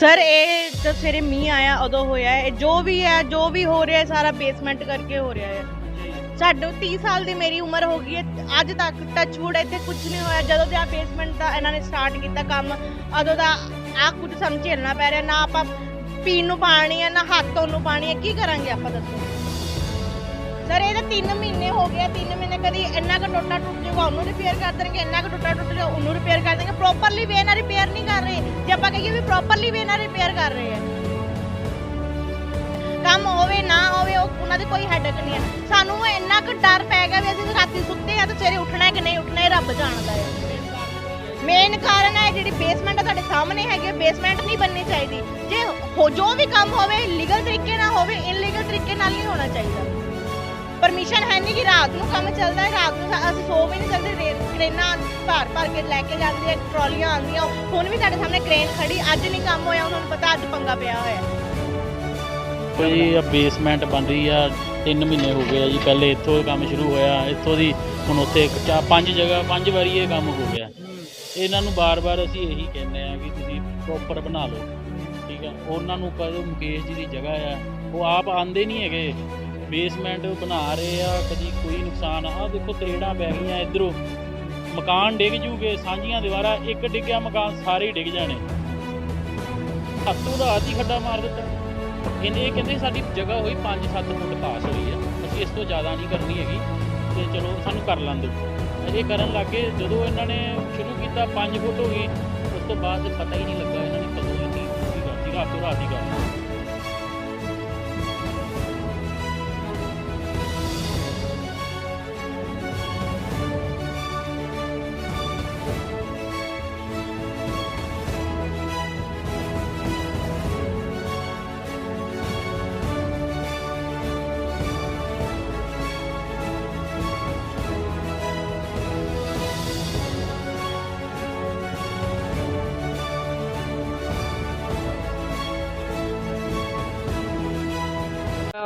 Sir, ਇਹ ਤਾਂ ਸਵੇਰੇ ਮੀਂਹ ਆਇਆ, ਉਦੋਂ ਹੋਇਆ ਹੈ। ਇਹ ਜੋ ਵੀ ਹੈ, ਜੋ ਵੀ ਹੋ ਰਿਹਾ ਹੈ, ਸਾਰਾ ਬੇਸਮੈਂਟ ਕਰਕੇ ਹੋ ਰਿਹਾ ਹੈ। ਸਾਡੇ 30 ਸਾਲ ਦੀ ਮੇਰੀ ਉਮਰ ਹੋ ਗਈ ਹੈ। ਅੱਜ ਤੱਕ ਟੱਚਵੁੱਡ ਇੱਥੇ ਕੁਝ ਨਹੀਂ ਹੋਇਆ। ਜਦੋਂ ਦਾ ਆ ਬੇਸਮੈਂਟ ਦਾ ਇਹਨਾਂ ਨੇ ਸਟਾਰਟ ਕੀਤਾ ਕੰਮ, ਉਦੋਂ ਦਾ ਆ ਕੁਝ ਸਾਨੂੰ ਝੇਲਣਾ ਪੈ ਰਿਹਾ। ਨਾ ਆਪਾਂ ਪੀਣ ਨੂੰ ਪਾਣੀ ਹੈ, ਨਾ ਹੱਥ ਧੋਣ ਨੂੰ ਪਾਣੀ ਹੈ। ਕੀ ਕਰਾਂਗੇ ਆਪਾਂ ਦੱਸੋ? ਸਰ ਇਹ ਤਾਂ 3 ਮਹੀਨੇ ਹੋ ਗਏ 3 ਮਹੀਨੇ ਕਦੀ ਇੰਨਾ ਕੁ ਟੁੱਟਾ ਟੁੱਟ ਜਾਊਗਾ, ਉਹਨੂੰ ਰਿਪੇਅਰ ਕਰ ਦੇਣਗੇ, ਇੰਨਾ ਕੁ ਟੁੱਟਾ ਟੁੱਟ ਜਾਊਗਾ ਉਹਨੂੰ ਰਿਪੇਅਰ ਕਰ ਦੇਣਗੇ ਪ੍ਰੋਪਰਲੀ ਵੇ ਨਾਲ ਰਿਪੇਅਰ ਨਹੀਂ ਕਰ ਰਹੇ। ਜੇ ਆਪਾਂ ਕਹੀਏ ਵੀ ਪ੍ਰੋਪਰਲੀ ਵੇ ਨਾਲ ਰਿਪੇਅਰ ਕਰ ਰਹੇ ਆ। ਕੰਮ ਹੋਵੇ, ਨਾ ਹੋਵੇ ਉਹਨਾਂ ਦੀ ਕੋਈ ਹੈਡਕ ਨਹੀਂ ਹੈ ਸਾਨੂੰ ਇੰਨਾ ਕੁ ਡਰ ਪੈ ਗਿਆ ਵੀ ਅਸੀਂ ਰਾਤੀ ਸੁੱਤੇ ਆ ਤੇ ਸਵੇਰੇ ਉੱਠਣਾ ਕਿ ਨਹੀਂ ਉੱਠਣਾ, ਇਹ ਰੱਬ ਜਾਣਦਾ ਹੈ ਮੇਨ ਕਾਰਨ ਹੈ ਜਿਹੜੀ ਬੇਸਮੈਂਟ ਤੁਹਾਡੇ ਸਾਹਮਣੇ ਹੈਗੀ ਬੇਸਮੈਂਟ ਨਹੀਂ ਬਣਨੀ ਚਾਹੀਦੀ। ਜੇ ਹੋ ਜੋ ਵੀ ਕੰਮ ਹੋਵੇ ਲੀਗਲ ਤਰੀਕੇ ਨਾਲ ਹੋਵੇ ਇਨਲੀਗਲ ਤਰੀਕੇ ਨਾਲ ਨਹੀਂ ਹੋਣਾ ਚਾਹੀਦਾ। ਪਰਮਿਸ਼ਨ ਹੈ ਨਹੀਂ ਕਿ ਰਾਤ ਨੂੰ ਕੰਮ ਚੱਲਦਾ ਹੈ, ਰਾਤ ਨੂੰ ਅਸੀਂ ਸੋ ਵੀ ਨਹੀਂ ਸਕਦੇ ਰੇ- ਕ੍ਰੇਨਾਂ ਭਾਰ ਭਰ ਕੇ ਲੈ ਕੇ ਜਾਂਦੇ ਆ, ਟਰਾਲੀਆਂ ਆਉਂਦੀਆਂ। ਹੁਣ ਵੀ ਤੁਹਾਡੇ ਸਾਹਮਣੇ ਕ੍ਰੇਨ ਖੜੀ ਅੱਜ ਨਹੀਂ ਕੰਮ ਹੋਇਆ ਉਹਨਾਂ ਨੂੰ ਪਤਾ ਅੱਜ ਪੰਗਾ ਪਿਆ ਹੋਇਆ। ਕੋਈ ਆ ਬੇਸਮੈਂਟ ਬਣ ਰਹੀ ਆ 3 ਮਹੀਨੇ ਹੋ ਗਏ ਆ ਜੀ, ਪਹਿਲੇ ਇੱਥੋਂ ਕੰਮ ਸ਼ੁਰੂ ਹੋਇਆ, ਇੱਥੋਂ ਦੀ ਹੁਣ ਉੱਥੇ ਚਾ ਪੰਜ ਜਗ੍ਹਾ, ਪੰਜ ਵਾਰੀ ਇਹ ਕੰਮ ਹੋ ਗਿਆ। ਇਹਨਾਂ ਨੂੰ ਬਾਰ-ਬਾਰ ਅਸੀਂ ਇਹੀ ਕਹਿੰਦੇ ਆ ਕਿ ਤੁਸੀਂ ਪ੍ਰੋਪਰ ਬਣਾ ਲਓ। ਠੀਕ ਆ? ਉਹਨਾਂ ਨੂੰ ਕਹੋ ਮੁਕੇਸ਼ ਜੀ ਦੀ ਜਗ੍ਹਾ ਆ, ਉਹ ਆਪ ਆਂਦੇ ਨਹੀਂ ਹੈਗੇ। ਬੇਸਮੈਂਟ ਬਣਾ ਰਹੇ ਆ, ਕਦੀ ਕੋਈ ਨੁਕਸਾਨ ਆ। ਦੇਖੋ ਤਰੇੜਾਂ ਪੈ ਗਈਆਂ ਇਧਰੋਂ। ਮਕਾਨ ਡਿੱਗ ਜੂਗੇ, ਸਾਂਝੀਆਂ ਦੀਵਾਰਾਂ, ਇੱਕ ਡਿੱਗਿਆ ਮਕਾਨ, ਸਾਰੇ ਹੀ ਡਿੱਗ ਜਾਣੇ। ਹੱਥੋਂ ਦਾ ਹੀ ਖੱਡਾ ਮਾਰ ਦਿੱਤਾ। ਇਹਨੇ ਇਹ ਕਹਿੰਦੇ ਸਾਡੀ ਜਗ੍ਹਾ ਹੋਈ 5-7 ਫੁੱਟ ਪਾਸ ਹੋਈ ਆ। ਅਸੀਂ ਇਸ ਤੋਂ ਜ਼ਿਆਦਾ ਨਹੀਂ ਕਰਨੀ ਹੈਗੀ। ਤੇ ਚਲੋ, ਸਾਨੂੰ ਕਰ ਲਾਂ ਇਹ ਕਰਨ ਲੱਗੇ, ਜਦੋਂ ਇਹਨਾਂ ਨੇ ਸ਼ੁਰੂ ਕੀਤਾ 5 ਫੁੱਟ ਹੋ ਗਈ, ਉਸ ਤੋਂ ਬਾਅਦ ਪਤਾ ਹੀ ਨਹੀਂ ਲੱਗਾ ਇਹਨਾਂ ਨੇ ਕਦੋਂ ਇਹ ਚੀਜ਼ ਪੂਰੀ ਰਾਤੋਂ ਰਾਤ ਹੀ ਕਰ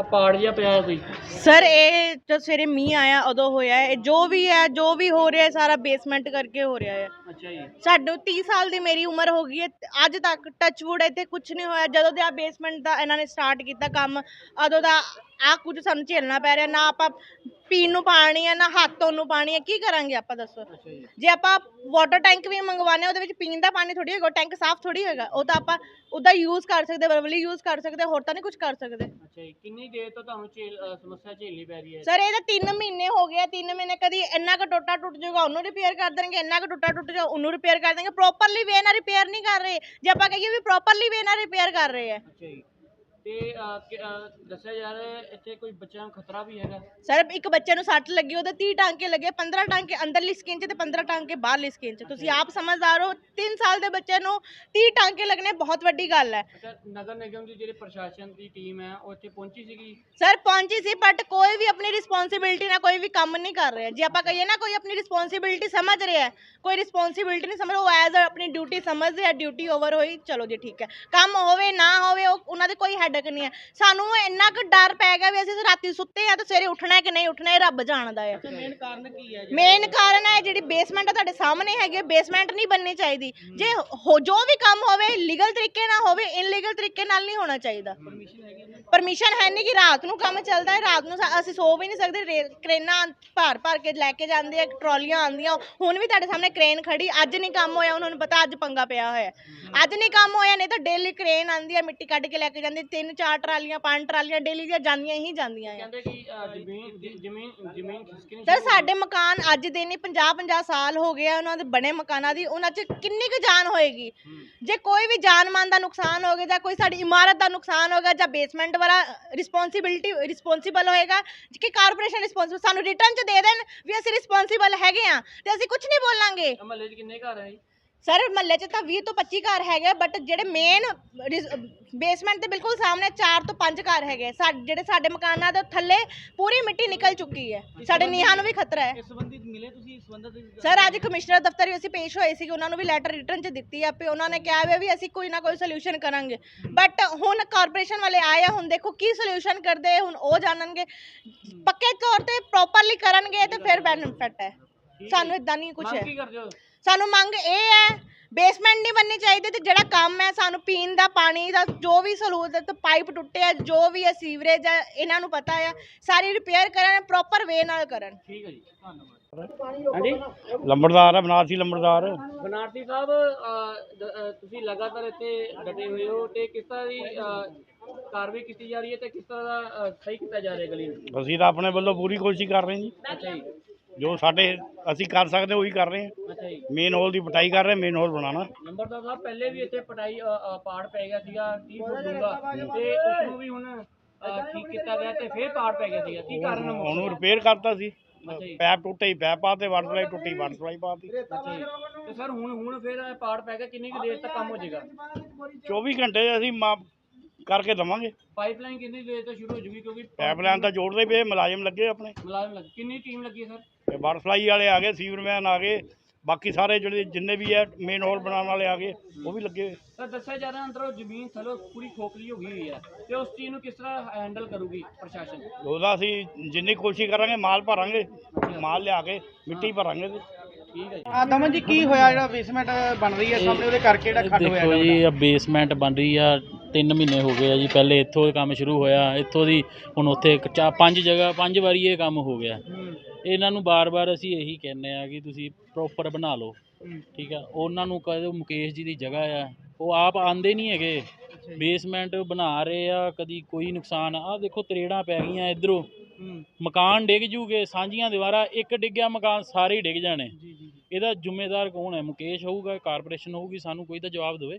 ਆਹ ਪਾੜ ਜਿਹਾ ਪਿਆ ਕੋਈ ਸਰ ਇਹ ਜਦ ਸਵੇਰੇ ਮੀਂਹ ਆਇਆ ਉਦੋਂ ਹੋਇਆ ਹੈ। ਇਹ ਜੋ ਵੀ ਹੈ ਜੋ ਵੀ ਹੋ ਰਿਹਾ ਹੈ ਸਾਰਾ ਬੇਸਮੈਂਟ ਕਰਕੇ ਹੋ ਰਿਹਾ ਹੈ। ਅੱਛਾ ਜੀ। ਸਾਡੇ 30 ਸਾਲ ਦੀ ਮੇਰੀ ਉਮਰ ਹੋ ਗਈ ਹੈ। ਅੱਜ ਤੱਕ ਟੱਚਵੁੱਡ ਇੱਥੇ ਕੁਝ ਨਹੀਂ ਹੋਇਆ। ਜਦੋਂ ਦੇ ਆ ਬੇਸਮੈਂਟ ਦਾ ਇਹਨਾਂ ਨੇ ਸਟਾਰਟ ਕੀਤਾ ਕੰਮ ਉਦੋਂ ਦਾ ਆ ਕੁਝ ਸਾਨੂੰ ਝੇਲਣਾ ਪੈ ਰਿਹਾ। ਨਾ ਆਪਾਂ ਪੀਣ ਨੂੰ ਪਾਣੀ ਹੈ ਨਾ ਹੱਥ ਧੋਣ ਨੂੰ ਪਾਣੀ ਹੈ ਕੀ ਕਰਾਂਗੇ ਆਪਾਂ ਦੱਸੋ? ਜੀ। ਜੇ ਆਪਾਂ ਵਾਟਰ ਟੈਂਕ ਵੀ ਮੰਗਵਾਉਂਦੇ ਹਾਂ ਉਹਦੇ ਵਿੱਚ ਪੀਣ ਦਾ ਪਾਣੀ ਥੋੜੀ ਹੋਏਗਾ ਟੈਂਕ ਸਾਫ਼ ਥੋੜੀ ਹੋਏਗਾ ਉਹ ਤਾਂ ਆਪਾਂ ਉਹਦਾ ਯੂਜ਼ ਕਰ ਸਕਦੇ ਵਰਬਲੀ ਯੂਜ਼ ਕਰ ਸਕਦੇ ਹੋਰ ਤਾਂ ਨਹੀਂ ਕੁਝ ਕਰ ਸਕਦੇ। ਅੱਛਾ ਜੀ ਕਿੰਨੀ ਦੇਰ ਤੋਂ ਤੁਹਾਨੂੰ ਝੇਲ ਅ, ਸਮੱਸਿਆ ਝੇਲਣੀ ਪੈ ਰਹੀ ਹੈ? ਸਰ ਇਹ ਤਾਂ 3 ਮਹੀਨੇ ਹੋ ਗਏ 3 ਮਹੀਨੇ ਕਦੀ ਇੰਨਾ ਕੁ ਟੁੱਟਾ ਟੁੱਟ ਜਾਊਗਾ ਉਹਨੂੰ ਰਿਪੇਅਰ ਕਰ ਦੇਣਗੇ ਇੰਨਾ ਕੁ ਟੁੱਟਾ ਟੁੱਟ ਜਾਊਗਾ ਉਹਨੂੰ ਰਿਪੇਅਰ ਕਰ ਦੇਣਗੇ ਪ੍ਰੋਪਰਲੀ ਵੇ ਨਾਲ ਰਿਪੇਅਰ ਨਹੀਂ ਕਰ ਰਹੇ। ਜੇ ਆਪਾਂ ਕਹੀਏ ਵੀ ਪ੍ਰੋਪਰਲੀ ਵੇ ਨਾਲ ਰਿਪੇਅਰ ਕਰ ਰਹੇ ਆ। ਅੱਛਾ ਜੀ। ਤੇ ਅ, ਕਿ, ਅ, ਦੱਸਿਆ ਜਾ ਰਿਹਾ ਹੈ ਇੱਥੇ ਕੋਈ ਬੱਚਿਆਂ ਨੂੰ ਖਤਰਾ ਵੀ ਹੈਗਾ। ਸਰ ਇੱਕ ਬੱਚੇ ਨੂੰ ਸੱਟ ਲੱਗੀ ਉਹਦੇ 30 ਟਾਂਕੇ ਲੱਗੇ 15 ਟਾਂਕੇ ਅੰਦਰਲੀ ਸਕਿਨ 'ਚ ਤੇ 15 ਟਾਂਕੇ ਬਾਹਰਲੀ ਸਕਿਨ 'ਚ। ਤੁਸੀਂ ਆਪ ਸਮਝਦਾਰ ਹੋ 3 ਸਾਲ ਦੇ ਬੱਚੇ ਨੂੰ 30 ਟਾਂਕੇ ਲੱਗਣੇ ਬਹੁਤ ਵੱਡੀ ਗੱਲ ਹੈ। ਅੱਛਾ ਨਗਰ ਨਿਗਮ ਦੀ ਜਿਹੜੇ ਪ੍ਰਸ਼ਾਸਨ ਦੀ ਟੀਮ ਹੈ ਉਹ ਇੱਥੇ ਪਹੁੰਚੀ ਸੀਗੀ? ਸਰ ਪਹੁੰਚੀ ਸੀ ਬਟ ਕੋਈ ਵੀ ਆਪਣੀ ਰਿਸਪੌਂਸਿਬਿਲਟੀ ਨਾਲ ਕੋਈ ਵੀ ਕੰਮ ਨਹੀਂ ਕਰ ਰਿਹਾ। ਜੇ ਆਪਾਂ ਕਹੀਏ ਨਾ ਕੋਈ ਆਪਣੀ ਰਿਸਪੌਂਸਿਬਿਲਟੀ ਸਮਝ ਰਿਹਾ ਹੈ ਕੋਈ ਰਿਸਪੌਂਸਿਬਿਲਟੀ ਨਹੀਂ ਸਮਝ ਰਿਹਾ ਉਹ ਐਜ਼ ਆਪਣੀ ਡਿਊਟੀ ਸਮਝਦੇ ਆ ਡਿਊਟੀ ਓਵਰ ਹੋਈ ਚਲੋ ਜੀ ਠੀਕ ਹੈ। ਕੰਮ ਹੋਵੇ ਨਾ ਹੋਵੇ ਉਹ ਉਹਨਾਂ ਦੇ ਕੋਈ ਹੈਡਕ ਨਹੀਂ ਹੈ ਸਾਨੂੰ ਇੰਨਾ ਕੁ ਡਰ ਪੈ ਗਿਆ ਵੀ ਅਸੀਂ ਰਾਤੀ ਸੁੱਤੇ ਆ ਤੇ ਸਵੇਰੇ ਉੱਠਣਾ ਕਿ ਨਹੀਂ ਉੱਠਣਾ ਇਹ ਰੱਬ ਜਾਣਦਾ ਹੈ ਮੇਨ ਕਾਰਨ ਕੀ ਹੈ ਮੇਨ ਕਾਰਨ ਹੈ ਜਿਹੜੀ ਬੇਸਮੈਂਟ ਆ ਤੁਹਾਡੇ ਸਾਹਮਣੇ ਹੈਗੀ ਬੇਸਮੈਂਟ ਨਹੀਂ ਬਣਨੀ ਚਾਹੀਦੀ। ਜੇ ਹੋ ਜੋ ਵੀ ਕੰਮ ਹੋਵੇ ਲੀਗਲ ਤਰੀਕੇ ਨਾਲ ਹੋਵੇ ਇਨਲੀਗਲ ਤਰੀਕੇ ਨਾਲ ਨਹੀਂ ਹੋਣਾ ਚਾਹੀਦਾ। ਪਰਮਿਸ਼ਨ ਹੈ ਨਹੀਂ ਕਿ ਰਾਤ ਨੂੰ ਕੰਮ ਚੱਲਦਾ ਹੈ ਰਾਤ ਨੂੰ ਅਸੀਂ ਸੋ ਵੀ ਨਹੀਂ ਸਕਦੇ ਕ੍ਰੇਨਾਂ ਭਾਰ ਭਰ ਕੇ ਲੈ ਕੇ ਜਾਂਦੇ ਆ ਟਰਾਲੀਆਂ ਆਉਂਦੀਆਂ। ਹੁਣ ਵੀ ਤੁਹਾਡੇ ਸਾਹਮਣੇ ਕ੍ਰੇਨ ਖੜੀ ਅੱਜ ਨਹੀਂ ਕੰਮ ਹੋਇਆ ਉਹਨਾਂ ਨੂੰ ਪਤਾ ਅੱਜ ਪੰਗਾ ਪਿਆ ਹੋਇਆ। ਅੱਜ ਨਹੀਂ ਕੰਮ ਹੋਇਆ ਨਹੀਂ ਤਾਂ ਡੇਲੀ ਕ੍ਰੇਨ ਆਉਂਦੀ ਹੈ ਮਿੱਟੀ ਕੱਢ ਕੇ ਲੈ ਕੇ ਜਾਂਦੀ ਤਿੰਨ ਚਾਰ ਟਰਾਲੀਆਂ ਪੰਜ ਟਰਾਲੀਆਂ ਡੇਲੀ ਦੀਆਂ ਜਾਂਦੀਆਂ ਹੀ ਜਾਂਦੀਆਂ ਆ। ਕਹਿੰਦੇ ਕਿ ਅ, ਜ਼ਮੀਨ ਜ- ਜ਼ਮੀਨ ਜ਼ਮੀਨ ਖਿਸਕਣੀ ਸਰ ਸਾਡੇ ਮਕਾਨ ਅੱਜ ਦੇ ਨਹੀਂ 50 50 ਸਾਲ ਹੋ ਗਏ ਆ ਉਹਨਾਂ ਦੇ ਬਣੇ ਮਕਾਨਾਂ ਦੀ ਉਹਨਾਂ 'ਚ ਕਿੰਨੀ ਕੁ ਜਾਨ ਹੋਏਗੀ? ਜੇ ਕੋਈ ਵੀ ਜਾਨ ਮਾਨ ਦਾ ਨੁਕਸਾਨ ਹੋ ਗਿਆ ਜਾਂ ਕੋਈ ਸਾਡੀ ਇਮਾਰਤ ਦਾ ਨੁਕਸਾਨ ਹੋ ਗਿਆ ਜਾਂ ਬੇਸਮੈਂਟ ਵਾਲਾ ਰਿਸਪੌਂਸਿਬਿਲਟੀ ਰਿਸਪੌਂਸਿਬਲ ਹੋਏਗਾ ਕਿ ਕਾਰਪੋਰੇਸ਼ਨ ਰਿਸਪੌਂਸਿਬਲ ਸਾਨੂੰ ਰਿਟਰਨ 'ਚ ਦੇ ਦੇਣ ਵੀ ਅਸੀਂ ਰਿਸਪੌਂਸਿਬਲ ਹੈਗੇ ਆ ਤੇ ਅਸੀਂ ਕੁਝ ਨਹੀਂ ਬੋਲਾਂਗੇ। ਮਹੱਲੇ 'ਚ ਕਿੰਨੇ ਘਰ ਹੈ ਜੀ? ਸਰ ਮਹੱਲੇ 'ਚ ਤਾਂ 20 ਤੋਂ 25 ਘਰ ਹੈਗੇ ਬਟ ਜਿਹੜੇ ਮੇਨ ਬੇਸਮੈਂਟ ਦੇ ਬਿਲਕੁਲ ਸਾਹਮਣੇ 4 ਤੋਂ 5 ਘਰ ਹੈਗੇ ਸਾਡੇ ਜਿਹੜੇ ਸਾਡੇ ਮਕਾਨਾਂ ਦੇ ਥੱਲੇ ਪੂਰੀ ਮਿੱਟੀ ਨਿਕਲ ਚੁੱਕੀ ਹੈ। ਸਾਡੇ ਨੀਹਾਂ ਨੂੰ ਵੀ ਖਤਰਾ ਹੈ। ਇਸ ਸੰਬੰਧੀ ਮਿਲੇ ਤੁਸੀਂ? ਸੰਬੰਧਿਤ ਸਰ ਅੱਜ ਕਮਿਸ਼ਨਰ ਦਫ਼ਤਰ ਵੀ ਅਸੀਂ ਪੇਸ਼ ਹੋਏ ਸੀ ਉਹਨਾਂ ਨੂੰ ਵੀ ਲੈਟਰ ਰਿਟਰਨ ਚ ਦਿੱਤੀ ਆ ਪੇ ਉਹਨਾਂ ਨੇ ਕਿਹਾ ਵੀ ਅਸੀਂ ਕੋਈ ਨਾ ਕੋਈ ਸੋਲੂਸ਼ਨ ਕਰਾਂਗੇ। ਬਟ ਹੁਣ ਕਾਰਪੋਰੇਸ਼ਨ ਵਾਲੇ ਆਏ ਆ ਹੁਣ ਦੇਖੋ ਕੀ ਸੋਲੂਸ਼ਨ ਕਰਦੇ ਹੁਣ ਉਹ ਜਾਣਨਗੇ। ਪੱਕੇ ਤੌਰ ਤੇ ਪ੍ਰੋਪਰਲੀ ਕਰਨਗੇ ਤੇ ਫਿਰ ਬੈਨੀਫਿਟ ਹੈ। ਸਾਨੂੰ ਇਦਾਂ ਨਹੀਂ ਕੁਝ ਹੈ। ਕੀ ਕਰਦੇ ਹੋ? ਸਾਨੂੰ ਮੰਗ ਇਹ ਹੈ ਬੇਸਮੈਂਟ ਨਹੀਂ ਬਣਨੀ ਚਾਹੀਦੀ ਤੇ ਜਿਹੜਾ ਕੰਮ ਹੈ ਸਾਨੂੰ ਪੀਣ ਦਾ ਪਾਣੀ ਦਾ ਜੋ ਵੀ ਸਹੂਲਤ ਪਾਈਪ ਟੁੱਟੇ ਆ ਜੋ ਵੀ ਹੈ ਸੀਵਰੇਜ ਹੈ ਇਹਨਾਂ ਨੂੰ ਪਤਾ ਆ ਸਾਰੀ ਰਿਪੇਅਰ ਕਰਨ ਪ੍ਰੋਪਰ ਵੇ ਨਾਲ ਕਰਨ। ਠੀਕ ਹੈ ਜੀ ਧੰਨਵਾਦ। ਹਾਂਜੀ? ਲੰਬੜਦਾਰ ਹੈ ਬਨਾਰਸੀ ਲੰਬੜਦਾਰ। ਬਨਾਰਤੀ ਸਾਹਿਬ ਅਹ, ਤੁਸੀਂ ਲਗਾਤਾਰ ਇੱਥੇ ਡਟੇ ਹੋਏ ਹੋ ਤੇ ਕਿਸ ਤਰ੍ਹਾਂ ਦੀ ਅਹ, ਕਾਰਵਾਈ ਕੀਤੀ ਜਾ ਰਹੀ ਹੈ ਤੇ ਕਿਸ ਤਰ੍ਹਾਂ ਦਾ ਅਹ, ਸਹੀ ਕੀਤਾ ਜਾ ਰਿਹਾ ਗਲੀ ਨੂੰ? ਅਸੀਂ ਤਾਂ ਆਪਣੇ ਵੱਲੋਂ ਪੂਰੀ ਕੋਸ਼ਿਸ਼ ਕਰ ਰਹੇ ਹਾਂ ਜੀ। ਅੱਛਾ ਜੀ। ਜੋ ਸਾਡੇ ਅਸੀਂ ਕਰ ਸਕਦੇ ਉਹੀ ਕਰ ਰਹੇ ਹਾਂ। ਅੱਛਾ ਜੀ। ਮੇਨ ਹੋਲ ਦੀ ਪਟਾਈ ਕਰ ਰਹੇ ਮੇਨ ਹੋਲ ਬਣਾਉਣਾ। ਨੰਬਰਦਾਰ ਸਾਹਿਬ ਪਹਿਲੇ ਵੀ ਇੱਥੇ ਪਟਾਈ ਅ, ਅ, ਪਾੜ ਪੈ ਗਿਆ ਸੀਗਾ 30 ਫੁੱਟ ਡੂੰਘਾ ਤੇ ਉਸ ਨੂੰ ਵੀ ਹੁਣ ਅ, ਠੀਕ ਕੀਤਾ ਗਿਆ ਤੇ ਫੇਰ ਪਾੜ ਪੈ ਗਿਆ ਸੀਗਾ। ਕੀ ਕਾਰਨ ਹੋ ਉਹਨੂੰ ਰਿਪੇਅਰ ਕਰਤਾ ਸੀ। ਅੱਛਾ ਜੀ। ਪੈਪ ਟੁੱਟੇ ਹੀ ਪੈਪ ਪਾਤੇ ਵਾਟਰ ਸਪਲਾਈ ਟੁੱਟੀ ਵਾਟਰ ਸਪਲਾਈ ਪਾਤੀ। ਅੱਛਾ ਜੀ। ਤੇ ਸਰ ਹੁਣ ਹੁਣ ਫੇਰ ਇਹ ਪਾੜ ਪੈ ਗਿਆ ਕਿੰਨੀ ਕੁ ਦੇਰ ਤੱਕ ਕੰਮ ਹੋ ਜਾਏਗਾ? 24 ਘੰਟੇ ਅਸੀਂ ਮਾ- ਕਰਕੇ ਦਵਾਂਗੇ। ਪਾਈਪਲਾਈਨ ਕਿੰਨੀ ਦੇਰ ਤੋਂ ਸ਼ੁਰੂ ਹੋ ਜੂਗੀ? ਕਿਉਂਕਿ ਪਾਈਪਲਾਈਨ ਤਾਂ ਜੋੜਦੇ ਪਏ ਮੁਲਾਜ਼ਮ ਲੱਗੇ ਆਪਣੇ। ਮੁਲਾਜ਼ਮ ਲੱਗ। ਕਿੰਨੀ ਟੀਮ ਲੱਗੀ ਹੈ ਸਰ? ਤੇ ਵਾਟਰ ਸਪਲਾਈ ਵਾਲੇ ਆ ਗਏ ਸੀਵਰਮੈਨ ਆ ਗਏ ਬਾਕੀ ਸਾਰੇ ਜਿਹੜੇ ਜਿੰਨੇ ਵੀ ਹੈ ਮੇਨ ਹੋਲ ਬਣਾਉਣ ਵਾਲੇ ਆ ਗਏ ਉਹ ਵੀ ਲੱਗੇ ਹੋਏ। ਸਰ ਦੱਸਿਆ ਜਾ ਰਿਹਾ ਅੰਦਰੋਂ ਜ਼ਮੀਨ ਥੱਲੋਂ ਪੂਰੀ ਖੋਖਲੀ ਹੋ ਗਈ ਹੋਈ ਹੈ ਤੇ ਉਸ ਚੀਜ਼ ਨੂੰ ਕਿਸ ਤਰ੍ਹਾਂ ਹੈਂਡਲ ਕਰੂਗੀ ਪ੍ਰਸ਼ਾਸਨ? ਉਹਦਾ ਅਸੀਂ ਜਿੰਨੀ ਕੋਸ਼ਿਸ਼ ਕਰਾਂਗੇ ਮਾਲ ਭਰਾਂਗੇ ਮਾਲ ਲਿਆ ਕੇ ਮਿੱਟੀ ਭਰਾਂਗੇ। ਤੇ ਠੀਕ ਹੈ ਜੀ। ਆ ਦਮਨ ਜੀ ਕੀ ਹੋਇਆ ਜਿਹੜਾ ਬੇਸਮੈਂਟ ਬਣ ਰਹੀ ਹੈ ਸਾਹਮਣੇ ਉਹਦੇ ਕਰਕੇ ਜਿਹੜਾ ਖੱਡ ਹੋਇਆ ਦੇਖੋ ਜੀ ਆ ਬੇਸਮੈਂਟ ਬਣ ਰਹੀ ਆ 3 ਮਹੀਨੇ ਹੋ ਗਏ ਆ ਜੀ ਪਹਿਲੇ ਇੱਥੋਂ ਇਹ ਕੰਮ ਸ਼ੁਰੂ ਹੋਇਆ ਇੱਥੋਂ ਦੀ ਹੁਣ ਉੱਥੇ ਇੱਕ ਚਾ ਪੰਜ ਜਗ੍ਹਾ ਪੰਜ ਵਾਰੀ ਇਹ ਕੰਮ ਹੋ ਗਿਆ। ਇਹਨਾਂ ਨੂੰ ਬਾਰ-ਬਾਰ ਅਸੀਂ ਇਹੀ ਕਹਿੰਨੇ ਆ ਕਿ ਤੁਸੀਂ ਪ੍ਰੋਪਰ ਬਣਾ ਲਓ। ਠੀਕ ਆ? ਉਹਨਾਂ ਨੂੰ ਕਹਦੇ ਮੁਕੇਸ਼ ਜੀ ਦੀ ਜਗ੍ਹਾ ਆ। ਉਹ ਆਪ ਆਂਦੇ ਨਹੀਂ ਹੈਗੇ। ਬੇਸਮੈਂਟ ਬਣਾ ਰਹੇ ਆ ਕਦੀ ਕੋਈ ਨੁਕਸਾਨ ਆ। ਦੇਖੋ ਤਰੇੜਾਂ ਪੈ ਗਈਆਂ ਇਧਰੋਂ। ਮਕਾਨ ਡਿੱਗ ਜੂਗੇ ਸਾਂਝੀਆਂ ਦੀਵਾਰਾਂ ਇੱਕ ਡਿੱਗਿਆ ਮਕਾਨ ਸਾਰੇ ਡਿੱਗ ਜਾਣੇ। ਇਹਦਾ ਜ਼ਿੰਮੇਦਾਰ ਕੌਣ ਹੈ? ਮੁਕੇਸ਼ ਹੋਊਗਾ ਕਾਰਪੋਰੇਸ਼ਨ ਹੋਊਗੀ ਸਾਨੂੰ ਕੋਈ ਤਾਂ ਜਵਾਬ ਦੇਵੇ।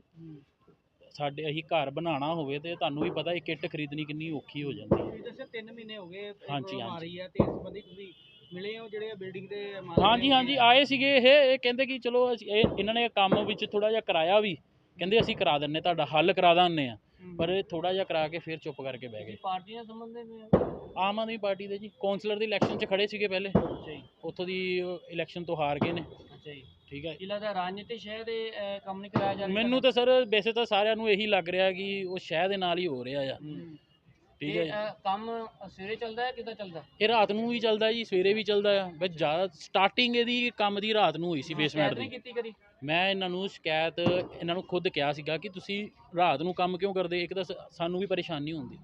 ਸਾਡੇ ਅਸੀਂ ਘਰ ਬਣਾਉਣਾ ਹੋਵੇ ਤੇ ਤੁਹਾਨੂੰ ਵੀ ਪਤਾ ਇਹ ਕਿੱਟ ਖਰੀਦਣੀ ਕਿੰਨੀ ਔਖੀ ਹੋ ਜਾਂਦੀ ਹੈ। ਦੱਸਿਆ 3 ਮਹੀਨੇ ਹੋ ਗਏ ਆ। ਰਹੀ ਹੈ ਤੇ ਇਸ ਸੰਬੰਧੀ ਤੁਸੀਂ ਮਿਲੇ ਹੋ ਜਿਹੜੇ ਬਿਲਡਿੰਗ ਦੇ ਮਾਲਕ ਹਾਂਜੀ ਨੇ? ਹਾਂਜੀ ਆਏ ਸੀਗੇ ਇਹ ਇਹ ਕਹਿੰਦੇ ਕਿ ਚਲੋ ਅਸੀਂ ਇਹ ਇਹਨਾਂ ਨੇ ਕੰਮ ਵਿੱਚ ਥੋੜਾ ਜਿਹਾ ਕਰਾਇਆ ਵੀ। ਕਹਿੰਦੇ ਅਸੀਂ ਕਰਾ ਦਿੰਨੇ ਤੁਹਾਡਾ ਹੱਲ ਕਰਾ ਦਿੰਨੇ ਆ। ਪਰ ਇਹ ਥੋੜਾ ਜਿਹਾ ਕਰਾ ਕੇ ਫਿਰ ਚੁੱਪ ਕਰਕੇ ਬਹਿ ਗਏ। ਪਾਰਟੀ ਨਾਲ ਸੰਬੰਧਿਤ ਨੇ ਆਮ ਆਦਮੀ ਪਾਰਟੀ ਦੇ ਜੀ ਕੌਂਸਲਰ ਦੀ ਇਲੈਕਸ਼ਨ 'ਚ ਖੜੇ ਸੀਗੇ ਪਹਿਲੇ। ਅੱਛਾ ਜੀ। ਉੱਥੋਂ ਦੀ ਇਲੈਕਸ਼ਨ ਤੋਂ ਹਾਰ ਗਏ ਨੇ। ਅੱਛਾ ਜੀ। ਠੀਕ ਹੈ ਕੀ ਲੱਗਦਾ ਰਾਜਨੀਤਿਕ ਸ਼ਹਿਰ ਦੇ ਅਹ, ਕੰਮ ਨਹੀਂ ਕਰਾਇਆ ਜਾ ਰਿਹਾ? ਮੈਨੂੰ ਤਾਂ ਸਰ ਵੈਸੇ ਤਾਂ ਸਾਰਿਆਂ ਨੂੰ ਇਹੀ ਲੱਗ ਰਿਹਾ ਕਿ ਉਹ ਸ਼ਹਿਰ ਦੇ ਨਾਲ ਹੀ ਹੋ ਰਿਹਾ ਆ। ਹੂੰ। ਠੀਕ ਤੇ, ਹੈ ਜੀ। ਅਹ, ਕੰਮ ਸਵੇਰੇ ਚੱਲਦਾ ਹੈ ਕਿੱਦਾਂ ਚੱਲਦਾ? ਇਹ ਰਾਤ ਨੂੰ ਵੀ ਚੱਲਦਾ ਜੀ ਸਵੇਰੇ ਵੀ ਚੱਲਦਾ ਆ ਬਸ ਜ਼ਿਆਦਾ ਸਟਾਰਟਿੰਗ ਇਹਦੀ ਕੰਮ ਦੀ ਰਾਤ ਨੂੰ ਹੋਈ ਸੀ ਬੇਸਮੈਂਟ ਨਹੀਂ ਦੀ। ਕੀਤੀ ਕਦੀ? ਮੈਂ ਇਹਨਾਂ ਨੂੰ ਸ਼ਿਕਾਇਤ ਇਹਨਾਂ ਨੂੰ ਖੁਦ ਕਿਹਾ ਸੀਗਾ ਕਿ ਤੁਸੀਂ ਰਾਤ ਨੂੰ ਕੰਮ ਕਿਉਂ ਕਰਦੇ? ਇੱਕ ਤਾਂ ਸ- ਸਾਨੂੰ ਵੀ ਪਰੇਸ਼ਾਨੀ ਹੁੰਦੀ।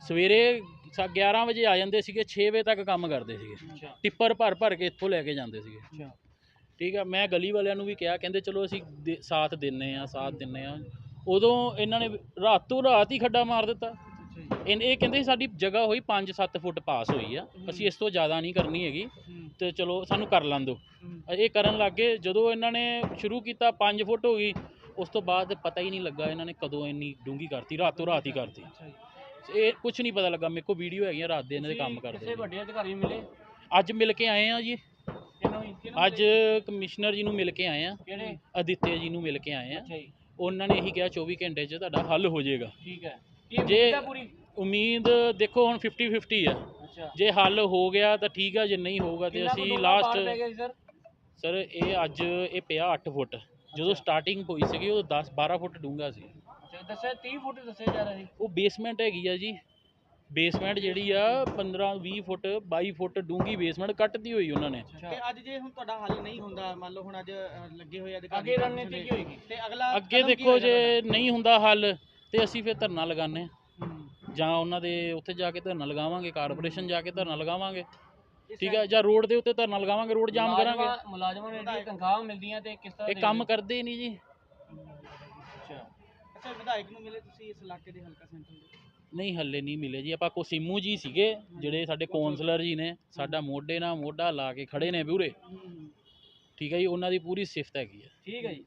ਸਵੇਰੇ ਸਾ- 11 ਵਜੇ ਆ ਜਾਂਦੇ ਸੀਗੇ 6 ਵਜੇ ਤੱਕ ਕੰਮ ਕਰਦੇ ਸੀਗੇ। ਅੱਛਾ। ਟਿੱਪਰ ਭਰ ਭਰ ਕੇ ਇੱਥੋਂ ਲੈ ਕੇ ਜਾਂਦੇ ਸੀਗੇ। ਅੱਛਾ। ਠੀਕ ਆ ਮੈਂ ਗਲੀ ਵਾਲਿਆਂ ਨੂੰ ਵੀ ਕਿਹਾ ਕਹਿੰਦੇ ਚਲੋ ਅਸੀਂ ਦੇ- ਸਾਥ ਦਿੰਨੇ ਆ ਸਾਥ ਦਿੰਨੇ ਆ। ਉਦੋਂ ਇਹਨਾਂ ਨੇ ਰਾਤੋਂ ਰਾਤ ਹੀ ਖੱਡਾ ਮਾਰ ਦਿੱਤਾ। ਇਹ ਇਹ ਕਹਿੰਦੇ ਸਾਡੀ ਜਗ੍ਹਾ ਹੋਈ 5-7 ਫੁੱਟ ਪਾਸ ਹੋਈ ਆ। ਅਸੀਂ ਇਸ ਤੋਂ ਜ਼ਿਆਦਾ ਨਹੀਂ ਕਰਨੀ ਹੈਗੀ। ਤੇ ਚਲੋ ਸਾਨੂੰ ਕਰ ਲੈਣ ਦਿਓ। ਇਹ ਕਰਨ ਲੱਗੇ ਜਦੋਂ ਇਹਨਾਂ ਨੇ ਸ਼ੁਰੂ ਕੀਤਾ 5 ਫੁੱਟ ਹੋ ਗਈ ਉਸ ਤੋਂ ਬਾਅਦ ਪਤਾ ਹੀ ਨਹੀਂ ਲੱਗਾ ਇਹਨਾਂ ਨੇ ਕਦੋਂ ਇੰਨੀ ਡੂੰਗੀ ਕਰਤੀ ਰਾਤੋਂ ਰਾਤ ਹੀ ਕਰਤੀ। ਇਹ ਕੁਝ ਨਹੀਂ ਪਤਾ ਲੱਗਾ ਮੇਰੇ ਕੋਲ ਵੀਡੀਓ ਹੈਗੀਆਂ ਰਾਤ ਦੇ ਇਹਨਾਂ ਦੇ ਕੰਮ ਕਰਦੇ ਕਿਸੇ ਵੱਡੇ ਅਧਿਕਾਰੀ ਮਿਲੇ? ਅੱਜ ਮਿਲ ਕੇ ਆਏ ਆ ਜੀ। ਅੱਜ ਕਮਿਸ਼ਨਰ ਜੀ ਨੂੰ ਮਿਲ ਕੇ ਆਏ ਆ। ਕਿਹੜੇ? ਅਦਿੱਤੇ ਜੀ ਨੂੰ ਮਿਲ ਕੇ ਆਏ ਆ। ਉਹਨਾਂ ਨੇ ਇਹੀ ਕਿਹਾ 24 ਘੰਟੇ 'ਚ ਤੁਹਾਡਾ ਹੱਲ ਹੋ ਜਾਏਗਾ। ਠੀਕ ਹੈ। ਕੀ ਜੇ ਉਮੀਦ ਹੈ ਪੂਰੀ? ਉਮੀਦ ਦੇਖੋ ਹੁਣ 50 50 ਆ। ਅੱਛਾ। ਜੇ ਹੱਲ ਹੋ ਗਿਆ ਤਾਂ ਠੀਕ ਆ ਜੇ ਨਹੀਂ ਹੋਊਗਾ ਤੇ ਕਿੰਨਾ ਕੁ ਅਸੀਂ ਡੂੰਘਾ ਪਾੜ ਪੈ ਲਾਸਟ ਗਿਆ ਸੀ ਸਰ ਸਰ ਇਹ ਅੱਜ ਇਹ ਪਿਆ 8 ਫੁੱਟ। ਜਦੋਂ ਸਟਾਰਟਿੰਗ ਹੋਈ ਸੀਗੀ ਉਹ 10 12 ਫੁੱਟ ਡੂੰਘਾ ਸੀ। ਅੱਛਾ ਦੱਸਿਆ 30 ਫੁੱਟ ਦੱਸਿਆ ਜਾ ਰਿਹਾ ਸੀ ਉਹ ਬੇਸਮੈਂਟ ਹੈਗੀ ਆ ਜੀ। ਬੇਸਮੈਂਟ ਜਿਹੜੀ ਆ 15 20 ਫੁੱਟ 22 ਫੁੱਟ ਡੂੰਘੀ ਬੇਸਮੈਂਟ ਕੱਟਦੀ ਹੋਈ ਉਹਨਾਂ ਨੇ। ਤੇ ਅੱਜ ਜੇ ਹੁਣ ਤੁਹਾਡਾ ਹੱਲ ਨਹੀਂ ਹੁੰਦਾ ਮੰਨ ਲਓ ਹੁਣ ਅੱਜ ਅ, ਲੱਗੇ ਹੋਏ ਅਧਿਕਾਰੀ ਅੱਗੇ ਰਣਨੀਤੀ ਕੀ ਹੋਏਗੀ? ਤੇ ਅਗਲਾ ਅੱਗੇ ਕਦਮ ਕੀ ਦੇਖੋ ਹੋਏਗਾ ਜੇ ਨਹੀਂ ਹੁੰਦਾ ਹੱਲ ਤੇ ਅਸੀਂ ਫਿਰ ਧਰਨਾ ਲਗਾਉਂਦੇ ਹਾਂ? ਹੂੰ। ਜਾਂ ਉਹਨਾਂ ਦੇ ਉੱਥੇ ਜਾ ਕੇ ਧਰਨਾ ਲਗਾਵਾਂਗੇ ਕਾਰਪੋਰੇਸ਼ਨ ਜਾ ਕੇ ਧਰਨਾ ਲਗਾਵਾਂਗੇ। ਠੀਕ ਆ ਜਾਂ ਰੋਡ ਦੇ ਉੱਤੇ ਧਰਨਾ ਲਗਾਵਾਂਗੇ ਰੋਡ ਜਾਮ ਕਰਾਂਗੇ। ਮੁਲਾਜ਼ਮਾਂ- ਨੂੰ ਜਿਹੜੀ ਤਨਖਾਹ ਮਿਲਦੀਆਂ ਤੇ ਕਿਸ ਤਰ੍ਹਾਂ ਇਹ ਕੰਮ ਕਰਦੇ ਹੀ ਨਹੀਂ ਜੀ। ਅੱਛਾ। ਅੱਛਾ ਵਿਧਾਇਕ ਨੂੰ ਮਿਲੇ ਤੁਸੀਂ ਇਸ ਇਲਾਕੇ ਦੇ ਹਲਕਾ ਸੈਂਟਰ ਦੇ? ਨਹੀਂ ਹੱਲੇ ਨਹੀਂ ਮਿਲੇ ਜੀ। ਆਪਾਂ ਕੋਸੀਮੂ ਜੀ ਸੀਗੇ ਜਿਹੜੇ ਸਾਡੇ ਕੌਂਸਲਰ ਜੀ ਨੇ ਸਾਡਾ ਮੋਢੇ ਨਾਲ ਮੋਢਾ ਲਾ ਕੇ ਖੜੇ ਨੇ ਪੂਰੇ। ਹੂੰ। ਠੀਕ ਹੈ ਜੀ? ਉਹਨਾਂ ਦੀ ਪੂਰੀ ਸਿਫਤ ਹੈਗੀ ਹੈ। ਠੀਕ ਹੈ ਜੀ।